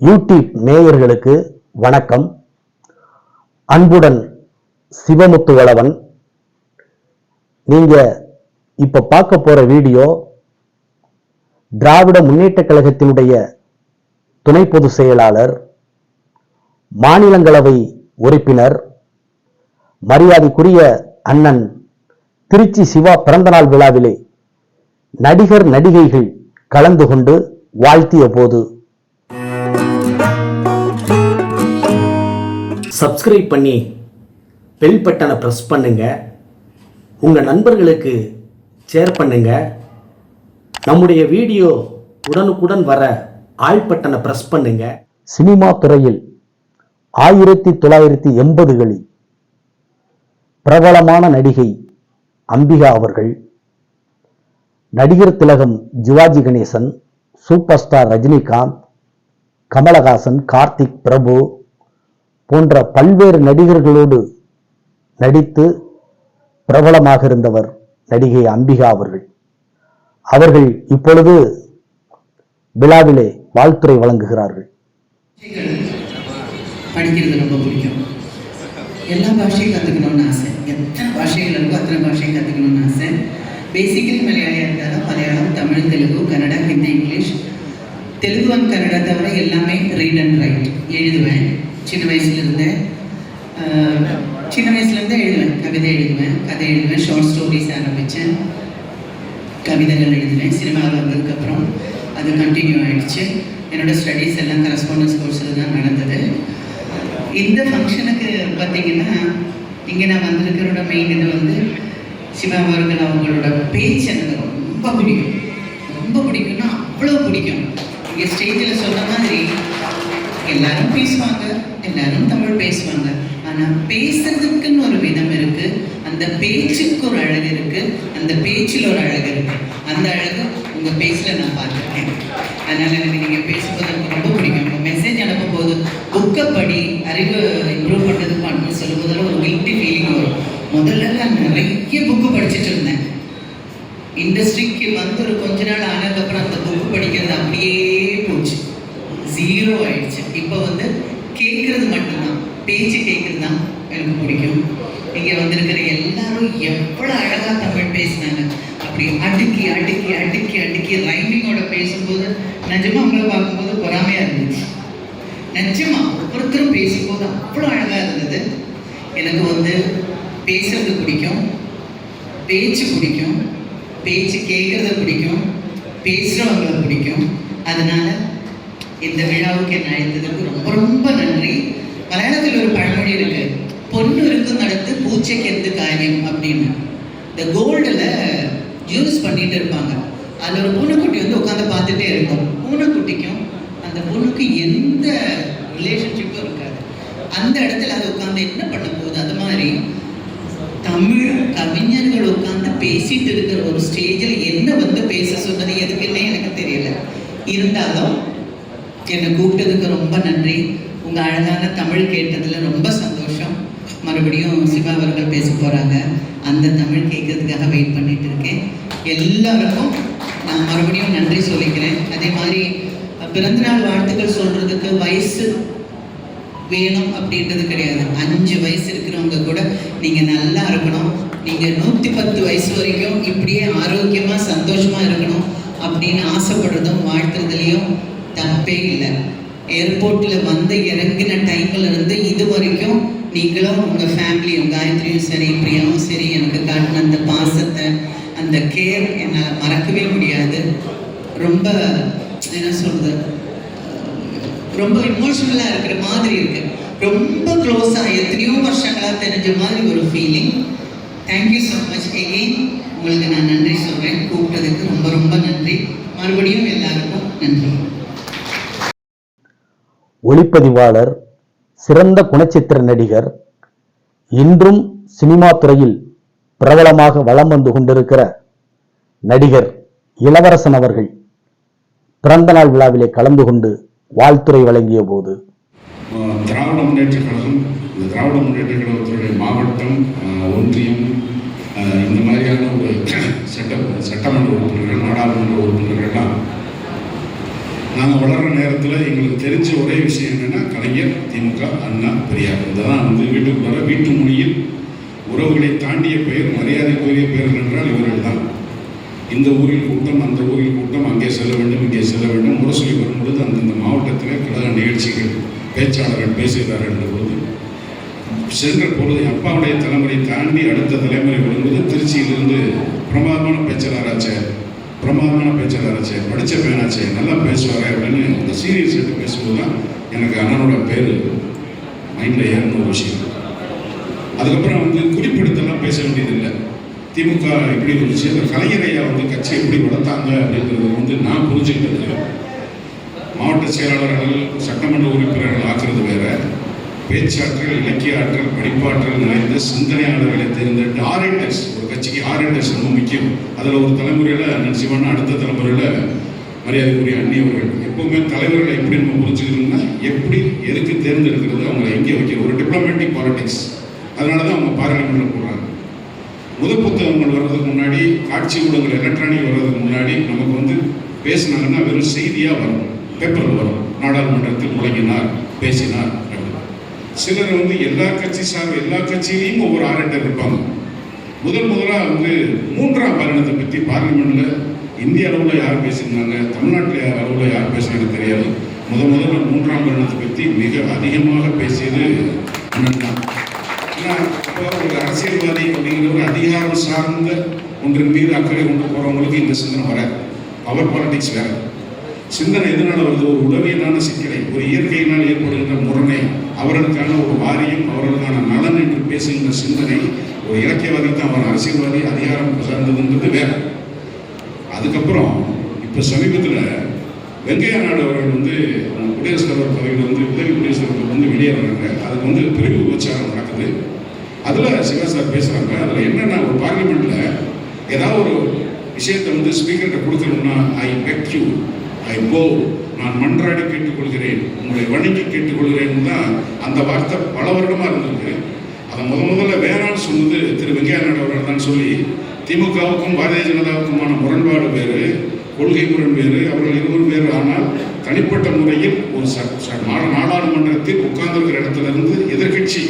YouTube நேயர்களுக்கு வணக்கம். அன்புடன் சிவமுத்து வளவன் நீங்க இப்ப பார்க்க போற வீடியோ திராவிட முன்னேற்ற கழகத்தினுடைய துணை பொதுச் செயலாளர் மாநிலங்களவை உறுப்பினர் மரியாதைக்குரிய அண்ணன் திருச்சி சிவா பிறந்தநாள் விழாவிலே நடிகர் நடிகைகள் கலந்து கொண்டு வாழ்த்திய போது சப்ஸ்கிரைப் பண்ணி பெல் பட்டனை ப்ரெஸ் பண்ணுங்கள் உங்கள் நண்பர்களுக்கு ஷேர் பண்ணுங்கள் நம்முடைய வீடியோ உடனுக்குடன் வர ஆல் பட்டனை ப்ரெஸ் பண்ணுங்கள் சினிமா துறையில் ஆயிரத்தி தொள்ளாயிரத்தி எண்பதுகளில் பிரபலமான நடிகை அம்பிகா அவர்கள் நடிகர் திலகம் ஜிவாஜி கணேசன் சூப்பர் ஸ்டார் ரஜினிகாந்த் கமலஹாசன் கார்த்திக் பிரபு போன்ற பல்வேறு நடிகர்களோடு நடித்து பிரபலமாக இருந்தவர் நடிகை அம்பிகா அவர்கள். அவர்கள் இப்பொழுது விழாவிலே வாழ்த்துறை வழங்குகிறார்கள். படிக்கிறது ரொம்ப பிடிக்கும். எல்லா பாஷையும் கற்றுக்கணும்னு ஆசை. எத்தனை பாஷைகள் இருக்கோ அத்தனை பாஷையும் கற்றுக்கணும்னு ஆசை. பேசிக்கலி மலையாளியாக இருந்தாலும் மலையாளம் தமிழ் தெலுங்கு கன்னடா ஹிந்தி இங்கிலீஷ். தெலுங்கு அண்ட் கன்னடா தவிர எல்லாமே ரீட் அண்ட் ரைட் எழுதுவேன். சின்ன வயசுலேருந்தே சின்ன வயசுலேருந்தே எழுதுவேன். கவிதை எழுதுவேன் கதை எழுதுவேன் ஷார்ட் ஸ்டோரிஸ் ஆரம்பித்தேன் கவிதைகள் எழுதுவேன் சினிமாவில் வந்ததுக்கப்புறம் அது கண்டினியூ ஆகிடுச்சு என்னோட ஸ்டடீஸ் எல்லாம் கரஸ்பாண்டன்ஸ் கோர்ஸில் தான் நடந்தது. இந்த ஃபங்க்ஷனுக்கு பார்த்தீங்கன்னா இங்கே நான் வந்திருக்கிறோட மெயின் இது வந்து சிவா அவர்கள் அவங்களோட பேச்சு எனக்கு ரொம்ப பிடிக்கும். ரொம்ப பிடிக்கும்னா அவ்வளோ பிடிக்கும். இங்கே ஸ்டேஜில் சொன்ன மாதிரி எல்லாரும் பேசுவாங்க. எல்லாரும் தமிழ் பேசுவாங்க. ஆனால் பேசுறதுக்குன்னு ஒரு விதம் இருக்கு. அந்த பேச்சுக்கு ஒரு அழகு இருக்கு. அந்த பேச்சில் ஒரு அழகு இருக்கு. அந்த அழகு உங்க பேச்சில் நான் பார்த்துருக்கேன். அதனால எனக்கு நீங்க பேசும்போது எனக்கு ரொம்ப பிடிக்கும். உங்க மெசேஜ் அனுப்பும் போது புக்கை படி அறிவு இம்ப்ரூவ் பண்ணது பண்ணணும்னு சொல்லும் போதெல்லாம் ஒரு கில்ட்டி ஃபீலிங் வரும். முதல்ல நான் நிறைய புக்கு படிச்சுட்டு இருந்தேன். இண்டஸ்ட்ரிக்கு வந்து ஒரு கொஞ்ச நாள் ஆனதுக்கப்புறம் அந்த புக்கு படிக்கிறது அப்படியே போச்சு. ஜீரோ ஆயிடுச்சு. இப்போ வந்து கேட்கறது மட்டும்தான். பேச்சு கேட்கறது தான் எனக்கு பிடிக்கும். இங்கே வந்திருக்கிற எல்லாரும் எவ்வளோ அழகாக தமிழ் பேசினாங்க. அப்படி அடுக்கி அடுக்கி அடுக்கி அடுக்கி ரைமிங்கோட பேசும்போது நிஜமா அவங்கள பார்க்கும்போது பொறாமையாக இருந்துச்சு. நிஜமா ஒவ்வொருத்தரும் பேசும்போது அவ்வளோ அழகாக இருந்தது. எனக்கு வந்து பேசுறது பிடிக்கும். பேச்சு பிடிக்கும். பேச்சு கேட்கறது பிடிக்கும். பேசுறவங்களை பிடிக்கும். அதனால இந்த விழாவுக்கு என்ன அழைத்ததற்கு ரொம்ப நன்றி. மலையாளத்தில் ஒரு பழமொழி இருக்கு. பொண்ணு இருக்கும் நடத்து பூச்சைக்கு எந்த காரியம்? அப்படின்னு. இந்த கோல்டில் யூஸ் பண்ணிட்டு இருப்பாங்க. அதில் ஒரு பூனைக்குட்டி வந்து உட்காந்து பார்த்துட்டே இருக்கும். பூனைக்குட்டிக்கும் அந்த பொண்ணுக்கு எந்த ரிலேஷன்ஷிப்பும் இருக்காது. அந்த இடத்துல அது உட்காந்து என்ன பண்ண போகுது அது மாதிரி தமிழ் கவிஞர்கள் உட்காந்து பேசிட்டு இருக்கிற ஒரு ஸ்டேஜில் என்ன வந்து பேச சொன்னது? எதுக்குன்னே எனக்கு தெரியல. இருந்தாலும் என்னை கூப்பிட்டதுக்கு ரொம்ப நன்றி. உங்கள் அழகான தமிழ் கேட்டதுல ரொம்ப சந்தோஷம். மறுபடியும் சிவா அவர்கள் பேச போகிறாங்க அந்த தமிழ் கேட்கறதுக்காக வெயிட் பண்ணிட்டு இருக்கேன். எல்லாருக்கும் நான் மறுபடியும் நன்றி சொல்லிக்கிறேன். அதே மாதிரி பிறந்தநாள் வாழ்த்துக்கள் சொல்கிறதுக்கு வயசு வேணும் அப்படின்றது கிடையாது. அஞ்சு வயசு இருக்கிறவங்க கூட நீங்கள் நல்லா இருக்கணும். நீங்கள் நூற்றி பத்து வயசு வரைக்கும் இப்படியே ஆரோக்கியமாக சந்தோஷமாக இருக்கணும் அப்படின்னு ஆசைப்படுறதும் வாழ்த்துறதுலேயும் தப்பே இல்லை. ஏர்போர்ட்டில் வந்து இறங்கின டைம்ல இருந்து இது வரைக்கும் நீங்களும் உங்கள் ஃபேமிலியும் காயத்ரியும் சரி பிரியாவும் சரி எனக்கு காட்டின அந்த பாசத்தை அந்த கேர் என்னால் மறக்கவே முடியாது. ரொம்ப என்ன சொல்றது ரொம்ப இமோஷனலாக இருக்கிற மாதிரி இருக்கு. ரொம்ப க்ளோஸாக எத்தனையோ வருஷங்களாக தெரிஞ்ச மாதிரி ஒரு feeling thank you so much again உங்களுக்கு நான் நன்றி சொல்கிறேன் கூப்பிட்டதுக்கு ரொம்ப ரொம்ப நன்றி. மறுபடியும் எல்லாருக்கும் நன்றி. ஒளிப்பதிவாளர் சிறந்த குணச்சித்திர நடிகர் இன்றும் சினிமா துறையில் பிரபலமாக வலம் வந்து கொண்டிருக்கிற நடிகர் இளவரசன் அவர்கள் பிறந்த நாள் விழாவிலே கலந்து கொண்டு வாழ்த்துறை வழங்கிய போது. திராவிட முன்னேற்ற கழகம் இந்த திராவிட முன்னேற்ற கழகத்துடைய மாவட்டம் ஒன்றியம் இந்த மாதிரியான ஒரு சட்ட சட்டமன்ற உறுப்பினர்கள் நாடாளுமன்ற உறுப்பினர்கள்லாம் நாங்கள் வளர்கிற நேரத்தில் எங்களுக்கு தெரிஞ்ச ஒரே விஷயம் என்னென்னா கலைஞர் திமுக அண்ணா பெரியார். இதுதான் வந்து வீட்டுக்குள்ளார வீட்டு மொழியில் உறவுகளை தாண்டிய பெயர் மரியாதைக்குரிய பெயர்கள் என்றால் இவர்கள் தான் இந்த ஊரில் கூட்டம் அந்த ஊரில் கூட்டம் அங்கே செல்ல வேண்டும் இங்கே செல்ல வேண்டும். முரசொலி வரும்பொழுது அந்தந்த மாவட்டத்தில் கழக நிகழ்ச்சிகள் பேச்சாளர்கள் பேசுகிறார்கள் என்ற பொழுது சென்ற பொழுது அப்பாவுடைய தலைமுறை தாண்டி அடுத்த தலைமுறை வரும்போது திருச்சியிலிருந்து பிரமாதமான பேச்சாளராச்சார் பிரமாதமான பேச்சாளராச்சே படித்த பேனாச்சே நல்லா பேசுவார் அப்படின்னு அந்த சீரியஸ் எடுத்து பேசும்போது தான் எனக்கு அண்ணனோட பேர் மைண்டில் ஏறின ஒரு விஷயம். அதுக்கப்புறம் வந்து குறிப்பிடத்தெல்லாம் பேச வேண்டியதில்லை. திமுக எப்படி இருந்துச்சு? அந்த கலைஞர் ஐயா வந்து கட்சி எப்படி வளர்த்தாங்க அப்படிங்கிறது வந்து நான் புரிஞ்சுக்கிட்டது மாவட்ட செயலாளர்கள் சட்டமன்ற உறுப்பினர்கள் ஆக்குறது வேற. பேச்சாற்றல் இலக்கிய ஆற்றல் படிப்பாற்றல் நிறைந்த சிந்தனையாளர்களை தேர்ந்தெடுத்து ஆர்என்எஸ் ஒரு கட்சிக்கு ஆர்என்எஸ் ரொம்ப முக்கியம். அதில் ஒரு தலைமுறையில் அண்ணன் சிவன் அடுத்த தலைமுறையில் மரியாதைக்குரிய அந்நியவர்கள் எப்பவுமே தலைவர்களை எப்படி நம்ம புரிஞ்சுக்கணும்னா எப்படி எதுக்கு தேர்ந்தெடுக்கிறது அவங்களை எங்கே வைக்கிறது ஒரு டிப்ளமேட்டிக் பாலிடிக்ஸ் அதனால தான் அவங்க பார்லிமெண்ட்டில் போடுறாங்க முதல் புத்தகங்கள் வர்றதுக்கு முன்னாடி காட்சி ஊடகங்கள் எலக்ட்ரானிக் வர்றதுக்கு முன்னாடி நமக்கு வந்து பேசினாங்கன்னா வெறும் செய்தியாக வரும். பேப்பரில் வரும். நாடாளுமன்றத்தில் முழங்கினார் பேசினார் சிலர் வந்து எல்லா கட்சி சார்பு எல்லா கட்சியிலையும் ஒவ்வொரு ஆரண்டர் இருப்பாங்க முதல் முதலாக வந்து மூன்றாம் பாலினத்தை பற்றி பார்லிமெண்ட்டில் இந்திய அளவில் யார் பேசியிருந்தாங்க தமிழ்நாட்டில் அளவில் யார் பேசினாங்க தெரியாது. முத முதல்ல மூன்றாம் பாலினத்தை பற்றி மிக அதிகமாக பேசியது அண்ணன் தான். ஏன்னா அப்போ ஒரு அரசியல்வாதி அப்படிங்கிற ஒரு அதிகாரம் சார்ந்த ஒன்றின் மீது அக்கறை கொண்டு போகிறவங்களுக்கு இந்த சிந்தனை வராது. அவர் பாலிடிக்ஸ் வேறு. சிந்தனை எதனால் வருது ஒரு உளவியலான சிக்கலை ஒரு இயற்கையினால் ஏற்படுகின்ற முரணை அவர்களுக்கான ஒரு வாரியம் அவர்களுக்கான நலன் என்று பேசுகின்ற சிந்தனை ஒரு இலக்கியவாதி தான் அவர் அரசியல்வாதி அதிகாரம் சார்ந்ததுன்றது வேற. அதுக்கப்புறம் இப்போ சமீபத்தில் வெங்கையா நாடு அவர்கள் வந்து அவங்க குடியரசுத் தலைவர் பதவியில் வந்து உதவி குடியரசுத் தலைவர் வந்து வெளியேறாங்க அதுக்கு வந்து பிரிவு உற்சாகம் நடக்குது. அதில் சிவா சார் பேசுகிறாங்க அதில் என்னென்ன ஒரு பார்லிமெண்ட்டில் ஏதாவது ஒரு விஷயத்தை வந்து ஸ்பீக்கர்கிட்ட கொடுக்கணும்னா ஐ பெக் யூ ஐ நான் மன்றாடி கேட்டுக்கொள்கிறேன் உங்களை வணங்கி கேட்டுக்கொள்கிறேன் தான் அந்த வார்த்தை பல வருடமாக இருந்திருக்கு. அதை முத முதல்ல வேணான்னு சொன்னது திரு வெங்கையா நாயுடு அவர்கள் தான் சொல்லி திமுகவுக்கும் பாரதிய ஜனதாவுக்குமான முரண்பாடு வேறு கொள்கை முரண் வேறு அவர்கள் இருவரும் வேறு. ஆனால் தனிப்பட்ட முறையில் ஒரு ச ச- நாடாளுமன்றத்தில் உட்கார்ந்துருக்கிற இடத்துல இருந்து எதிர்க்கட்சி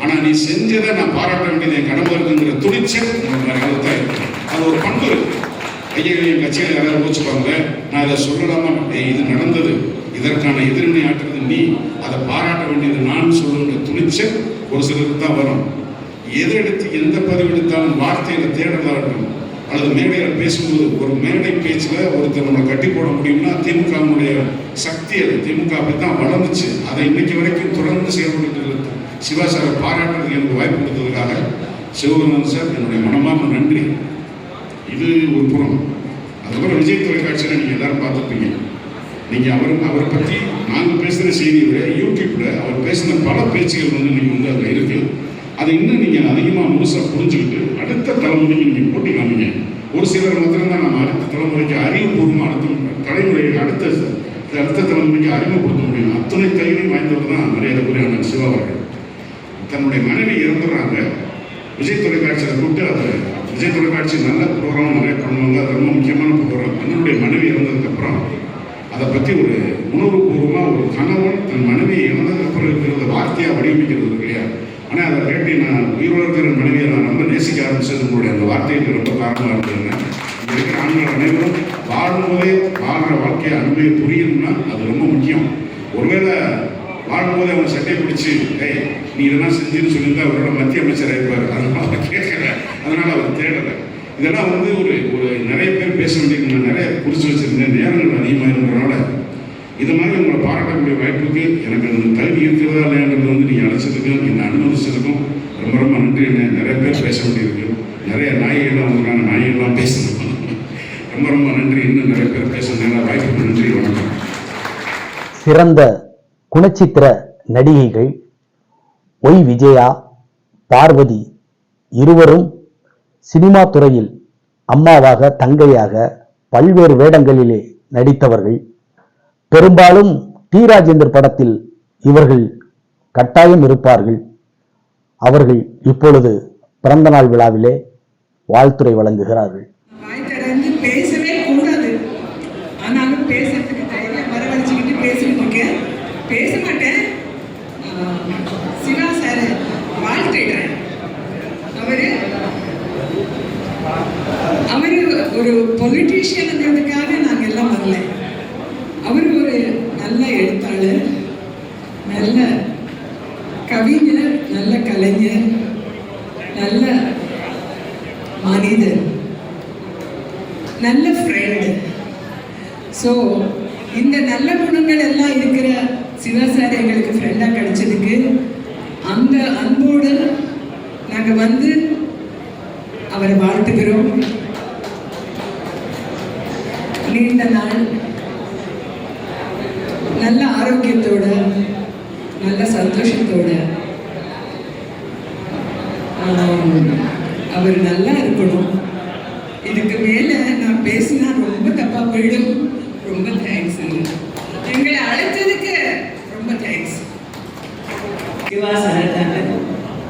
ஆனால் நீ செஞ்சதை நான் பாராட்ட வேண்டியது என் கடமை இருக்குங்கிற துணிச்சல் அது ஒரு பண்பு இருக்கு. ஐயர்களின் என் கட்சியில் யாராவது யோசிப்பாங்க நான் அதை சொல்லலாமா? இது நடந்தது. இதற்கான எதிர்வினை ஆற்றுறது நீ அதை பாராட்ட வேண்டியது நான் சொல்லுங்கிற துணிச்சல் ஒரு சிலருக்கு தான் வரும். எதிரெடுத்து எந்த பதிவு எடுத்தாலும் வார்த்தையில தேடலாகட்டும் அல்லது மேடையில் பேசும்போது ஒரு மேடை பேச்சில் ஒருத்தர் நம்மளை கட்டி போட முடியும்னா திமுகவுடைய சக்தி அது. திமுக அப்படித்தான் வளர்ந்துச்சு. அதை இன்னைக்கு வரைக்கும் தொடர்ந்து செயல்பட்டு இருக்கு. சிவா சாரை பாராட்டுறதுக்கு எனக்கு வாய்ப்பு கொடுத்ததுக்காக சிவகுமாரன் சார் என்னுடைய மனமாக நன்றி. இது ஒரு புறம். அதுக்கப்புறம் விஜய் தொலைக்காட்சியில் நீங்கள் எல்லாரும் பார்த்துருப்பீங்க. நீங்கள் அவர் அவரை பற்றி நாங்கள் பேசுகிற செய்தியை விட யூடியூப்பில் அவர் பேசின பல பேச்சுகள் வந்து நீங்கள் வந்து அதில் இருக்குது அதை இன்னும் நீங்கள் அதிகமாக முழுசாக புரிஞ்சுக்கிட்டு அடுத்த தலைமுறைக்கு நீங்கள் போட்டி காமிங்க. ஒரு சிலர் மாத்திரம்தான் நம்ம அடுத்த தலைமுறைக்கு அறிவுபூர்வமாக அடுத்த தலைமுறைக்கு அடுத்த அடுத்த தலைமுறைக்கு அறிமுகப்படுத்த முடியும். அத்தனை தைரியம் வாய்ந்தவர் தான் மரியாதைக்குரிய அண்ணன் சிவா அவர்கள். தன்னுடைய மனைவி இறந்துடுறாங்க. விஜய் தொலைக்காட்சியில் கூப்பிட்டு அதை விஜய் தொலைக்காட்சி நல்ல ப்ரோக்ராம் நிறைய பண்ணுவாங்க. அது ரொம்ப முக்கியமான ப்ரோக்ராம் அண்ணனுடைய மனைவி இறந்ததுக்கப்புறம் அதை பற்றி ஒரு உணர்வுபூர்வமாக ஒரு கணவன் தன் மனைவியை இறந்ததுக்கப்புறம் இருக்கிறத வார்த்தையாக வடிவமைக்கிறது இல்லையா? ஆனால் அதை கேட்டு நான் உயிரோடு இருக்கிற மனைவியை நான் ரொம்ப நேசிக்க ஆரம்பிச்சது உங்களுடைய அந்த வார்த்தைக்கு ரொம்ப காரணமாக இருந்ததுங்க. இங்கே இருக்கிற ஆண்கள் அனைவரும் வாழும்போதே வாழ்கிற வாழ்க்கையை அனுபவி புரியணும்னா அது ரொம்ப முக்கியம். ஒருவேளை வாழும்போது அவங்க சட்டையை பிடிச்சி ஏய் நீ இதெல்லாம் செஞ்சுன்னு சொல்லியிருந்தா அவரோட மத்திய அமைச்சர் ஆயிருப்பார். அதனால அவர் கேட்கல. அதனால அவர் தேடலை. இதெல்லாம் வந்து ஒரு ஒரு நிறைய பேர் பேச வேண்டியது நான் நிறைய குறிச்சு வச்சிருந்தேன் நேரங்கள் அதிகமாக இருக்கிறனால இது மாதிரி உங்களை பாராட்டக்கூடிய வாய்ப்புக்கு எனக்கு அந்த தகுதி இருக்கிறதா இல்லையான்றது வந்து நீங்கள் அழைச்சதுக்கும் என்னை அனுமதிச்சதுக்கும் ரொம்ப ரொம்ப நன்றி. என்ன நிறைய பேர் பேச வேண்டியிருக்கு. நிறைய நாய்கள்லாம் வந்தாங்க நாய்கள்லாம் பேசணும். ரொம்ப ரொம்ப நன்றி. இன்னும் நிறைய பேர் பேச நேரம் வாய்ப்புக்கு நன்றி. வணக்கம். சிறந்த குணச்சித்திர நடிகைகள் ஒய் விஜயா பார்வதி இருவரும் சினிமா துறையில் அம்மாவாக தங்கையாக பல்வேறு வேடங்களிலே நடித்தவர்கள். பெரும்பாலும் டி. ராஜேந்தர் படத்தில் இவர்கள் கட்டாயம் இருப்பார்கள். அவர்கள் இப்பொழுது பிறந்தநாள் விழாவிலே வாழ்த்துரை வழங்குகிறார்கள் வாய் திறந்து பேசவே கூடாது ஆனாலும் பேசுறதுக்கு தைரியம் வர பேச மாட்டேன் ஆஹ் சிவா சார் வாழ்த்துடுறேன் அவரு அவரு ஒரு பொலிட்டீஷியனுங்கிறதுக்காக நாங்கள் எல்லாம் வரல. அவர் ஒரு நல்ல எழுத்தாளர் நல்ல கவிஞர் நல்ல கலைஞர் நல்ல மனிதர் நல்ல ஃப்ரெண்டு ஸோ இந்த நல்ல குணங்கள் எல்லாம் இருக்கிற சிவா எங்களுக்கு ஃப்ரெண்டாக கிடைச்சதுக்கு அந்த அன்போடு நாங்கள் வந்து அவரை வாழ்த்துக்கிறோம் நீண்ட நாள் நல்ல ஆரோக்கியத்தோட நல்ல சந்தோஷத்தோட ஆம், அவர் நல்லா இருக்கணும் இதுக்கு மேலே நான் பேசினா ரொம்ப ரொம்ப தேங்க்ஸ் எங்களை அழைச்சதுக்கு ரொம்ப thanks Siva sir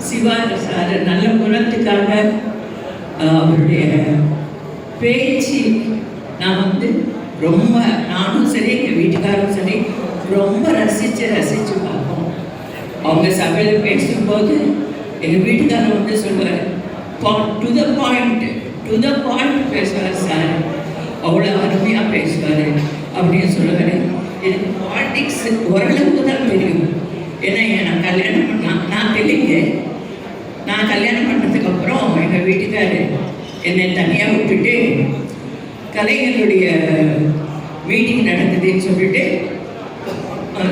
Siva sir நல்ல குணத்துக்காக அவருடைய பேச்சு நான் வந்து ரொம்ப நானும் சரி எங்கள் வீட்டுக்காரும் சரி ரொம்ப ரசித்து ரசித்து பார்ப்போம். அவங்க சபையில் பேசும்போது எங்கள் வீட்டுக்காரர் வந்து சொல்லுவார் to the point to the point பேசுவார் சார். அவ்வளோ அருமையாக பேசுவார் அப்படின்னு சொல்லுவார். எனக்கு பாலிடிக்ஸ் ஓரளவுக்கு தான் தெரியும். ஏன்னா நான் கல்யாணம் பண்ண நான் தெலுங்கு. நான் கல்யாணம் பண்ணதுக்கு அப்புறம் எங்கள் வீட்டுக்காரு என்னை தனியாக விட்டுட்டு கலைஞருடைய மீட்டிங் நடந்ததுன்னு சொல்லிட்டு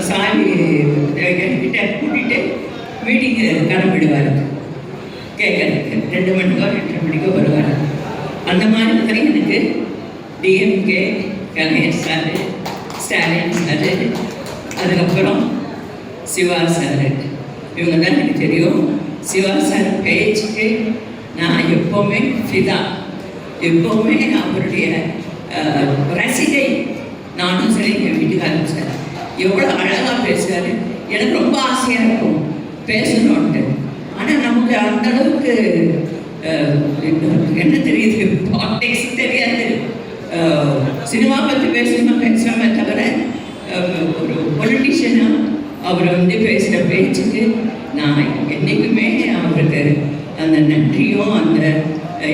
சாமி என்கிட்ட கூட்டிட்டு மீட்டிங் கிளம்பிடுவார். கேட்கறதுக்கு ரெண்டு மணிக்கோ எட்டு மணிக்கோ வருவார். அந்த மாதிரி மாதிரி எனக்கு DMK Kalaignar sir Stalin sir அதுக்கப்புறம் சிவா சார். இவங்க தான் எனக்கு தெரியும். சிவா சார் பேச்சுக்கு நான் எப்போவுமே ஃபிதா எப்போவுமே அவருடைய ரசிகை நானும் சரி எங்கள் வீட்டுக்காரரும் சார். எவ்வளோ அழகாக பேசுவார் எனக்கு ரொம்ப ஆசையாக இருக்கும் பேசணுன்ட்டு ஆனால் நமக்கு அந்த அளவுக்கு என்ன தெரியுது? பாலிடிக்ஸ் தெரியாது. சினிமா பற்றி பேசணுமா பேசுகிறோமே தவிர ஒரு பொலிட்டிஷியனாக அவர் வந்து பேசுகிற பேச்சுக்கு நான் என்றைக்குமே அவருக்கு அந்த நன்றியும் அந்த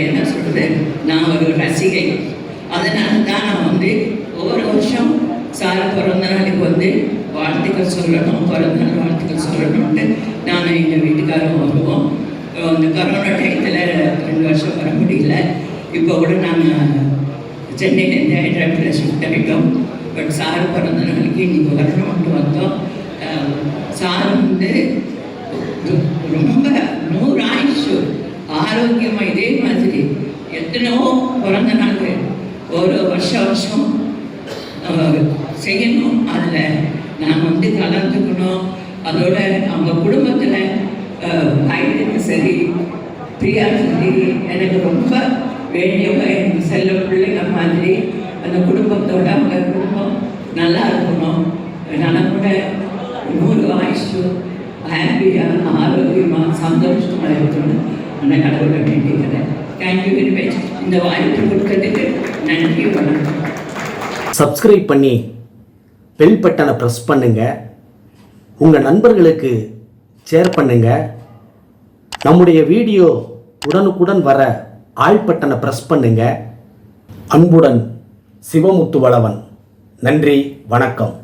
என்ன சொல்கிறது நான் ஒரு ரசிகை. அதனால தான் நான் வந்து ஒவ்வொரு வருஷம் சார் பிறந்த நாளுக்கு வந்து வாழ்த்துக்கள் சொல்லணும் பிறந்த நாள் வாழ்த்துக்கள் சொல்லணும்ட்டு நான் எங்கள் வீட்டுக்காரரும் வருவோம். அந்த கரோனா டயத்தில் ரெண்டு வருஷம் வர முடியல. இப்போ கூட நாங்கள் சென்னையிலேருந்து ஹைதராபாத்தில் ஷிஃப்ட் ஆகிட்டோம் பட் சார் பிறந்த நாளைக்கு இன்றைக்கி வரணும்ட்டு வந்தோம். சார் வந்து ரொம்ப நூறு ஆயுஷு ஆரோக்கியமாக இதே மாதிரி எத்தனையோ பிறந்த நாள் ஒரு வருஷம் வருஷம் செய்யணும். அதில் நான் வந்து கலந்துக்கணும். அதோட அவங்க குடும்பத்தில் கைதுக்கு சரி பிரியா சரி எனக்கு ரொம்ப வேண்டியவங்க எனக்கு செல்ல பிள்ளைங்க மாதிரி அந்த குடும்பத்தோட அவங்க குடும்பம் நல்லா இருக்கணும். நலமுட நூறு ஆயுஷு ஹாப்பியாக ஆரோக்கியமாக சந்தோஷமாக இருக்கணும் அந்த கடவுளை வேண்டிக்கிறேன். தேங்க்யூ வெரி மச் இந்த வாய்ப்பு கொடுக்கறதுக்கு நன்றி வணக்கம். சப்ஸ்கிரைப் பண்ணி பெல் பட்டனை ப்ரெஸ் பண்ணுங்கள் உங்கள் நண்பர்களுக்கு ஷேர் பண்ணுங்கள் நம்முடைய வீடியோ உடனுக்குடன் வர ஆல் பட்டனை ப்ரெஸ் பண்ணுங்க. அன்புடன் சிவமுத்து வளவன் நன்றி வணக்கம்.